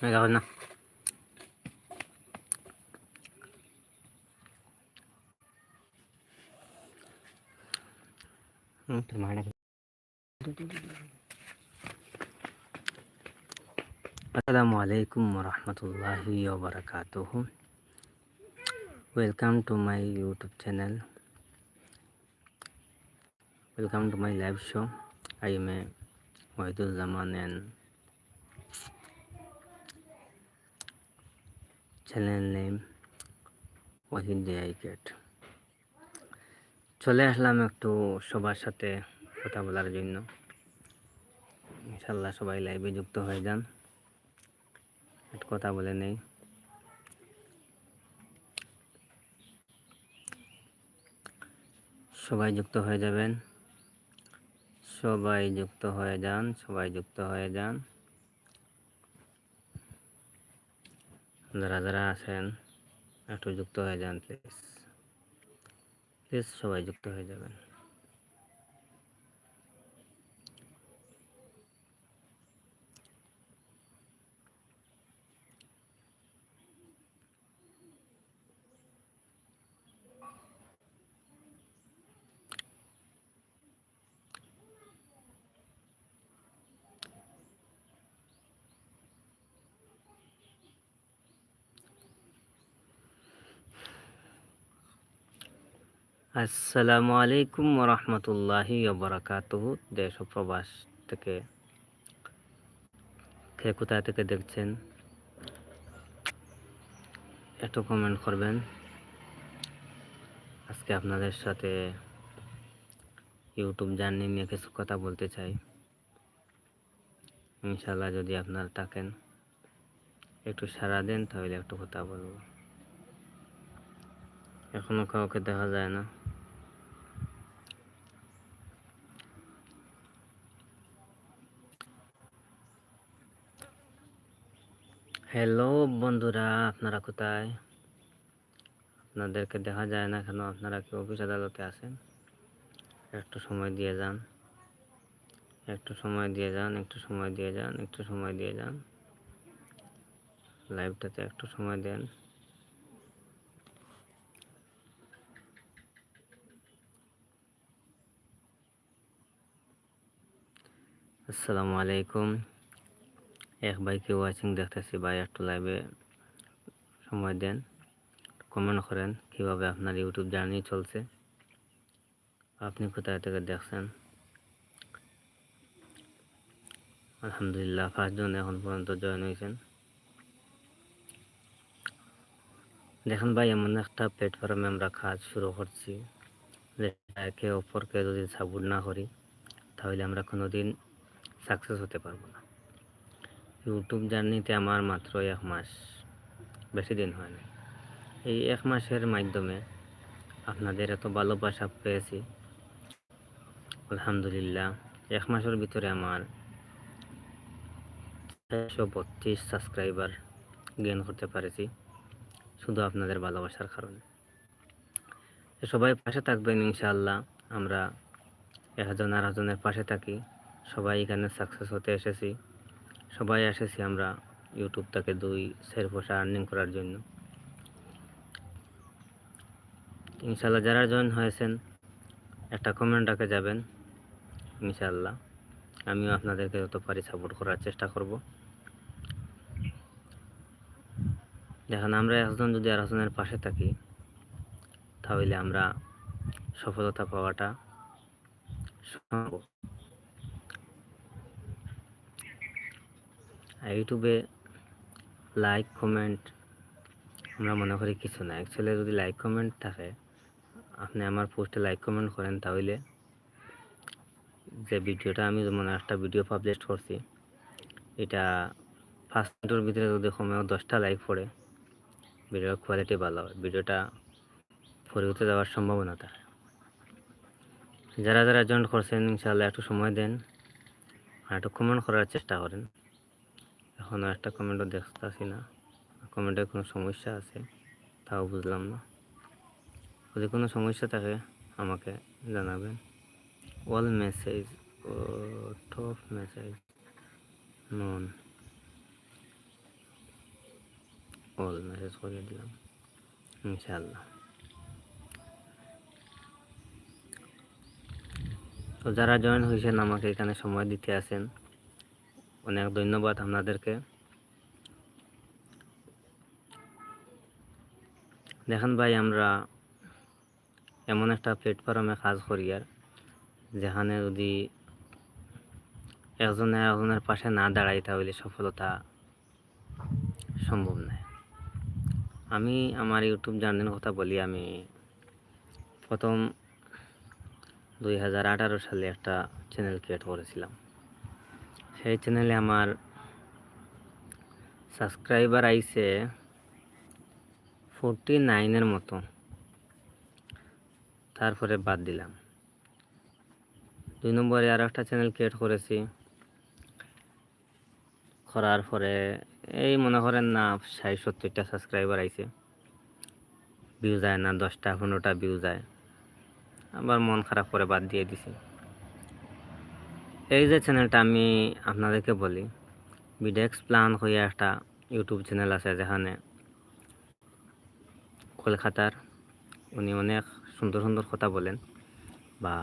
Regarde अल्लाम वरह वरक welcome to my YouTube channel welcome to my live show I मैं Wahiduzzaman and channel name Wahid ডিআইকেট চলে আসলাম একটু সবার সাথে কথা বলার জন্য। ইনশাল্লাহ সবাই লাইভে যুক্ত হয়ে যান। একটু কথা বলে নেই। সবাই যুক্ত হয়ে যাবেন। সবাই যুক্ত হয়ে যান, সবাই যুক্ত হয়ে যান। যারা যারা আছেন একটু যুক্ত হয়ে যান প্লিজ প্লিজ সবাই যুক্ত হয়ে যাবেন। আসসালামু আলাইকুম রহমতুল্লাহি ওবরাকাতুহ। দেশ ও প্রবাস থেকে কে কোথায় থেকে দেখছেন, একটু কমেন্ট করবেন। আজকে আপনাদের সাথে ইউটিউব জার্নি নিয়ে কিছু কথা বলতে চাই। ইনশাল্লাহ যদি আপনারা থাকেন, একটু সারা দেন, তাহলে একটু কথা বলব। এখনও কাউকে দেখা যায় না। হ্যালো বন্ধুরা, আপনারা কোথায়? আপনাদেরকে দেখা যায় না কেন, আপনারা কি অফিস আদালতে আছেন? একটু সময় দিয়ে যান। একটু সময় দিয়ে যান, একটু সময় দিয়ে যান, একটু সময় দিয়ে যান। লাইভটাতে একটু সময় দেন। আসসালামু আলাইকুম। এক ভাইকে ওয়াচিং দেখতেছি, ভাই একটু লাইভে সময় দেন কমেন্ট করেন কীভাবে আপনার ইউটিউব জার্নি চলছে। আপনি কোথায় থেকে দেখছেন? আলহামদুলিল্লাহ পাঁচজন এখন পর্যন্ত জয়েন হয়েছেন। দেখেন ভাই, এমন একটা প্ল্যাটফর্মে আমরা কাজ শুরু করছি একে অপরকে যদি সাপোর্ট না করি, তাহলে আমরা কোনোদিন সাকসেস হতে পারব না। ইউটিউব জার্নিতে আমার মাত্র এক মাস বেশি দিন হয় না এই এক মাসের মাধ্যমে আপনাদের এত ভালোবাসা পেয়েছি। আলহামদুলিল্লাহ, এক মাসের ভিতরে আমার একশো বত্রিশ সাবস্ক্রাইবার গেন করতে পারেছি, শুধু আপনাদের ভালোবাসার কারণে। সবাই পাশে থাকবেন ইনশাআল্লাহ, আমরা একজন আর একজনের পাশে থাকি। সবাই এখানে সাকসেস হতে এসেছি। সবাই এসেছি আমরা ইউটিউব থেকে দুই সের পয়সা আর্নিং করার জন্য। ইনশাল্লাহ যারা জয়েন হয়েছেন, একটা কমেন্ট রাখে যাবেন ইনশাল্লাহ আমিও আপনাদেরকে যত পারি সাপোর্ট করার চেষ্টা করব। দেখেন, আমরা একজন যদি আর একজনের পাশে থাকি, তাহলে আমরা সফলতা পাওয়াটা সম্ভব। আর ইউটিউবে লাইক কমেন্ট আমরা মনে করি কিছু না। অ্যাকচুয়ালি যদি লাইক কমেন্ট থাকে, আপনি আমার পোস্টে লাইক কমেন্ট করেন তাহলে যে ভিডিওটা আমি যেমন একটা ভিডিও পাবলিশ করছি, এটা ফার্স্ট মিনিটের ভিতরে যদি কমেও দশটা লাইক পড়ে ভিডিওর কোয়ালিটি ভালো হয় ভিডিওটা পরিবর্তে যাওয়ার সম্ভাবনা থাকে যারা যারা জয়েন করছেন, ইনশাআল্লাহ একটু সময় দেন, আর একটু কমেন্ট করার চেষ্টা করেন। এখনও একটা কমেন্টও দেখতেছি না। কমেন্টে কোনো সমস্যা আছে? তাও বুঝলাম না। যদি কোনো সমস্যা থাকে, আমাকে জানাবেন। অল মেসেজ ও top message non all message করে দিলাম। ইনশাল্লাহ তো যারা জয়েন হয়েছেন, আমাকে এখানে সময় দিতে আছেন অনেক ধন্যবাদ আপনাদেরকে। দেখেন ভাই, আমরা এমন একটা প্ল্যাটফর্মে কাজ করি আর, যেখানে যদি একজনে একজনের পাশে না দাঁড়াই তাহলে সফলতা সম্ভব নয়। আমি আমার ইউটিউব জার্নির কথা বলি, আমি প্রথম দুই হাজার আঠারো সালে একটা চ্যানেল ক্রিয়েট করেছিলাম। সেই চ্যানেলে আমার সাবস্ক্রাইবার আইছে ফোরটি নাইনের মতো। তারপরে বাদ দিলাম। দুই নম্বরে আর একটা চ্যানেল ক্রিয়েট করেছি। করার পরে এই মনে করেন না, ষাট, সত্তরটা সাবস্ক্রাইবার আইছে। ভিউ যায় না, দশটা, পনেরোটা ভিউ যায়। আবার মন খারাপ করে বাদ দিয়ে দিছি। এই যে চ্যানেলটা আমি আপনাদেরকে বলি বিডেক্স প্লান হয়ে একটা ইউটিউব চ্যানেল আছে যেখানে কলকাতার উনি অনেক সুন্দর সুন্দর কথা বলেন বা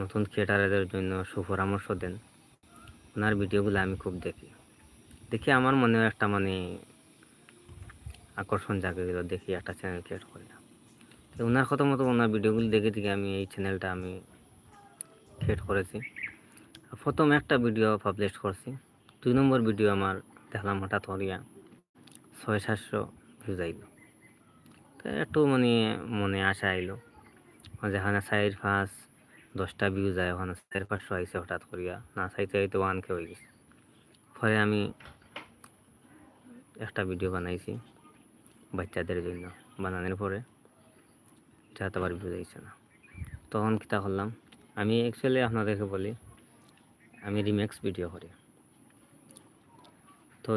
নতুন ক্রিয়েটারদের জন্য সুপরামর্শ দেন। ওনার ভিডিওগুলো আমি খুব দেখি। দেখি আমার মনেও একটা মানে আকর্ষণ জাগে গেল দেখি একটা চ্যানেল ক্রিয়েট করলাম তো ওনার কথা মতো ওনার ভিডিওগুলো দেখে দেখে আমি এই চ্যানেলটা আমি ক্রিয়েট করেছি। প্রথম একটা ভিডিও পাবলিশ করছি। দুই নম্বর ভিডিও আমার দেখলাম হঠাৎ করিয়া ছয়, সাতশো ভিউজ আইলো। তো একটু মানে মনে আশা আইলো। যেখানে চার, পাঁচ, দশটা ভিউ যায় ওখানে চার, পাঁচশো আইসে হঠাৎ করিয়া। না চাইতে চাইতে ওয়ানকে হয়ে গেছে। পরে আমি একটা ভিডিও বানাইছি বাচ্চাদের জন্য। বানানোর পরে এটা তো আবার ভিউ যাইছে না। তখন কিতা করলাম, আমি অ্যাকচুয়ালি আপনাদেরকে বলি আমি রিমেক্স ভিডিও করি। তো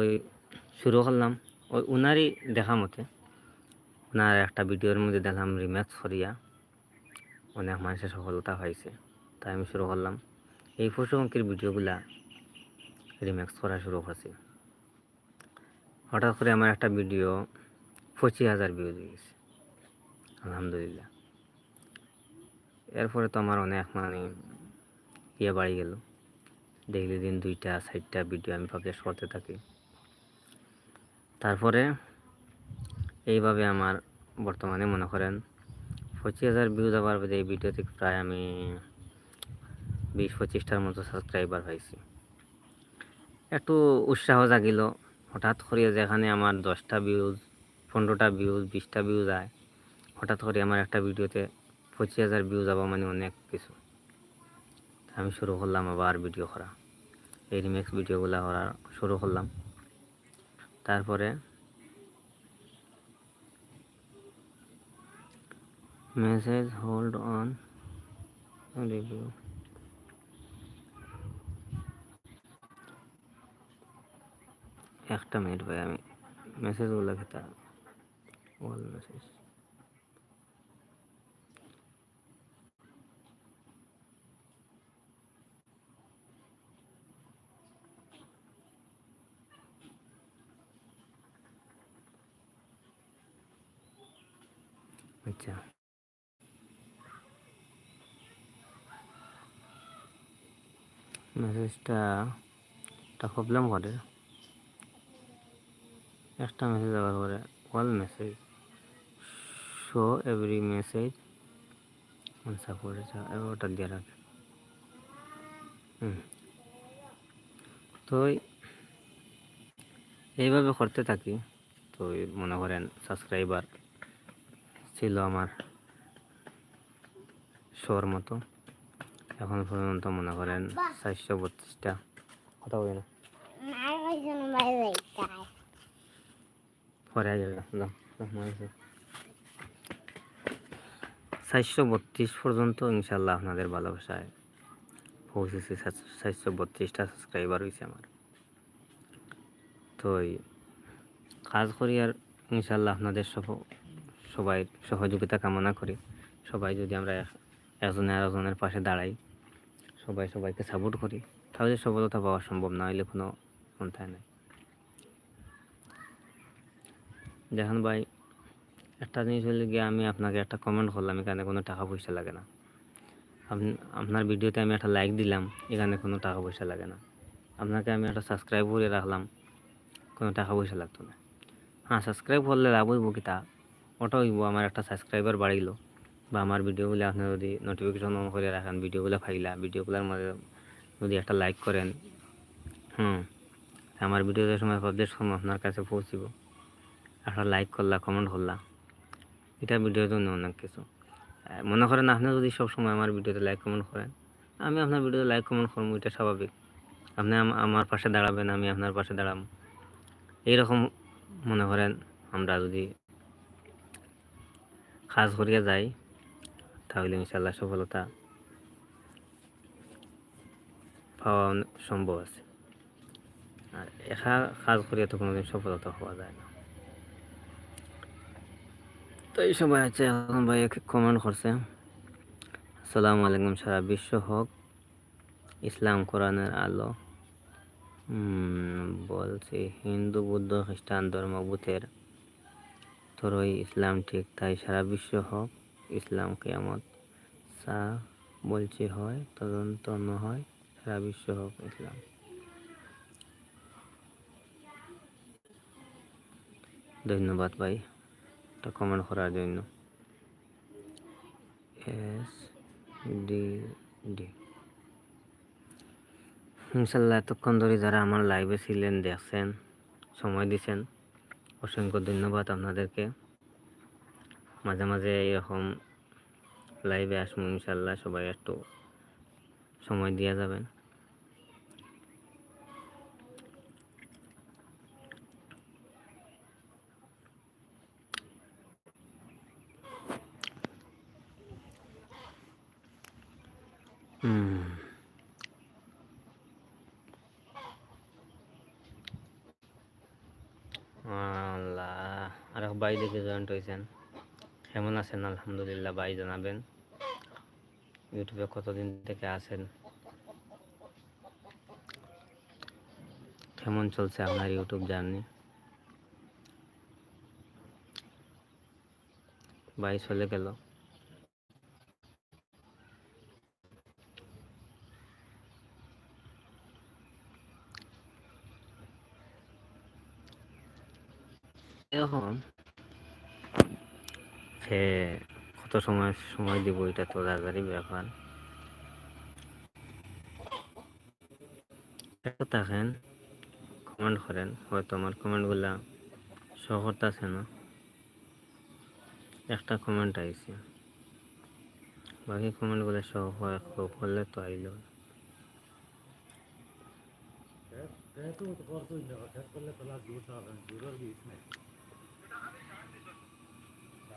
শুরু করলাম। ওই উনারই দেখা মতে ওনার একটা ভিডিওর মধ্যে দেখলাম রিমেক্স করিয়া অনেক মানুষের সফলতা হয়েছে। তাই আমি শুরু করলাম। এই পশু অঙ্কের ভিডিওগুলা রিমেক্স করা শুরু করছি। হঠাৎ করে আমার একটা ভিডিও পঁচিশ হাজার ভিউজ গেছে আলহামদুলিল্লাহ। এরপরে তো আমার অনেক মানে ইয়ে বাড়ি গেল। ডেইলি দিন দুইটা, চারটা ভিডিও আমি পাবলিশ করতে থাকি। তারপরে এইভাবে আমার বর্তমানে মনে করেন পঁচিশ হাজার ভিউজ আবার এই ভিডিও থেকে প্রায় আমি বিশ পঁচিশটার মতো সাবস্ক্রাইবার হয়েছি। একটু উৎসাহ জাগিল, হঠাৎ করে যেখানে আমার দশটা ভিউজ পনেরোটা ভিউজ বিশটা ভিউজ যায় হঠাৎ করে আমার একটা ভিডিওতে পঁচিশ হাজার ভিউজ যাব মানে অনেক কিছু। আমি শুরু করলাম আবার ভিডিও করা। এই রিমেক্স ভিডিওগুলো করা শুরু করলাম। তারপরে মেসেজ হোল্ড অন রিভিউ একটা মিনিট ভাই, আমি মেসেজগুলো খেতে অল মেসেজ আচ্ছা। মেসেজটা একটা প্রবলেম করে। একটা মেসেজ দেওয়ার পরে all message show every message support ওটা দিয়ে রাখে। হুম। তো এইভাবে করতে থাকি। তো মনে করেন সাবস্ক্রাইবার ছিল আমার শোর মতো। এখন পর্যন্ত মনে করেন চারশো বত্রিশটা। কথা বলি না। পরে চারশো বত্রিশ পর্যন্ত ইনশাল্লাহ আপনাদের ভালোবাসায় পৌঁছেছি। চারশো বত্রিশটা সাবস্ক্রাইবার হয়েছে আমার। তো কাজ করি আর ইনশাল্লাহ আপনাদের সব সবাই সহযোগিতা কামনা করি। সবাই যদি আমরা একজনে আর একজনের পাশে দাঁড়াই, সবাই সবাইকে সাপোর্ট করি, তাহলে সফলতা পাওয়া সম্ভব, না হলে কোনো পন্থায় নাই। দেখেন ভাই, একটা জিনিস হলে গিয়ে আমি আপনাকে একটা কমেন্ট করলাম, এখানে কোনো টাকা পয়সা লাগে না। আপনার ভিডিওতে আমি একটা লাইক দিলাম, এখানে কোনো টাকা পয়সা লাগে না। আপনাকে আমি একটা সাবস্ক্রাইব করে রাখলাম, কোনো টাকা পয়সা লাগতো না। হ্যাঁ সাবস্ক্রাইব করলে লাভ হইব কি তা? ওটা হইব, আমার একটা সাবস্ক্রাইবার বাড়িলো বা আমার ভিডিওগুলো আপনি যদি নোটিফিকেশন অন করে রাখেন, ভিডিওগুলো ফাইলা, ভিডিওগুলোর মধ্যে যদি একটা লাইক করেন, হুম, আমার ভিডিওতে সময় পাবলিশ সময় আপনার কাছে পৌঁছিব। একটা লাইক করলা কমেন্ট করলা, এটা ভিডিওর জন্য অনেক কিছু। মনে করেন আপনি যদি সব সময় আমার ভিডিওতে লাইক কমেন্ট করেন, আমি আপনার ভিডিওতে লাইক কমেন্ট করব, এটা স্বাভাবিক। আপনি আমার পাশে দাঁড়াবেন, আমি আপনার পাশে দাঁড়াবো। এইরকম মনে করেন আমরা যদি কাজ করিয়া যাই, তাহলে ইনশাল্লাহ সফলতা পাওয়া সম্ভব আছে। আর একা কাজ করিয়া তো কোনোদিন সফলতা হওয়া যায় না। তো এই সময় আছে এখন ভাই কমেন্ট করছে, আসসালামু আলাইকুম সারা বিশ্ব হোক, ইসলাম কোরআনের আলো। বলছি হিন্দু, বুদ্ধ, খ্রিস্টান, ধর্মভূতের তোরই ইসলাম ঠিক, তাই সারা বিশ্ব হোক, ইসলাম কেয়ামত সা বলছি হয়, তদন্ত হয়, সারা বিশ্ব হোক ইসলাম। ধন্যবাদ ভাই, একটা কমেন্ট করার জন্য। এস ডি ডি ইনশাল্লাহ এতক্ষণ ধরে যারা আমার লাইভে ছিলেন, দেখছেন, সময় দিছেন অসংখ্য ধন্যবাদ আপনাদেরকে। মাঝে মাঝে এরকম লাইভে আসব ইনশাল্লাহ সবাই একটু সময় দিয়ে যাবেন হুম আল্লাহ আর ভাই দেখে জয়েন্ট হয়েছেন। কেমন আছেন? আলহামদুলিল্লাহ, ভাই জানাবেন। ইউটিউবে কতদিন থেকে আছেন? কেমন চলছে আপনার ইউটিউব জার্নি? ভাই চলে গেল। এখন সে কত সময় সময় দিব এটা তো রাজারই ব্যাপার। একটু থাকেন কমেন্ট করেন হয়তো আমার কমেন্টগুলা শো করতেছে না। একটা কমেন্ট আইছে। বাকি কমেন্টগুলো শো হয় শো করলে তো আইল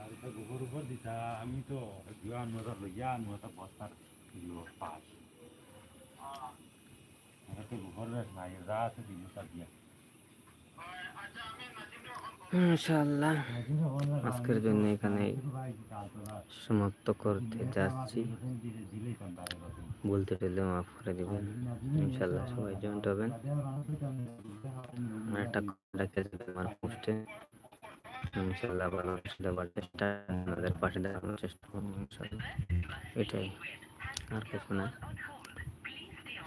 গাড়িটা গোবর উপর দিতা আমি তো জিয়া নটা লইয়া নটা বস্তার দিও এটা তো গোবর নাই যা আছে দিনটা দিয়া ইনশাআল্লাহ আজকের জন্য এখানে সমাপ্ত করতে যাচ্ছি বলতে পেলে মাফ করে দেবেন ইনশাল্লাহ সবাই জয়েন্ট হবেন একটা রেখে দেবেন আমার পোস্টে ইনশাল্লাহ ভালো দেওয়ার চেষ্টা আপনাদের পাশে দেওয়ার চেষ্টা করব ইনশাল্লাহ এটাই আর কিছু না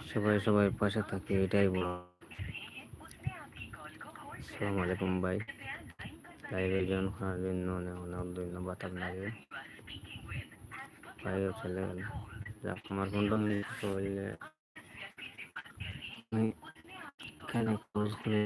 সবাই সবাই পাশে থাকে এটাই বল আসসালামু আলাইকুম ভাই। লাইভে জয়েন করার জন্য অনেক অনেক ধন্যবাদ আপনাকে ভাইও চলে গেল আমার ফোনটা মিস করলে এখানে ক্লোজ করে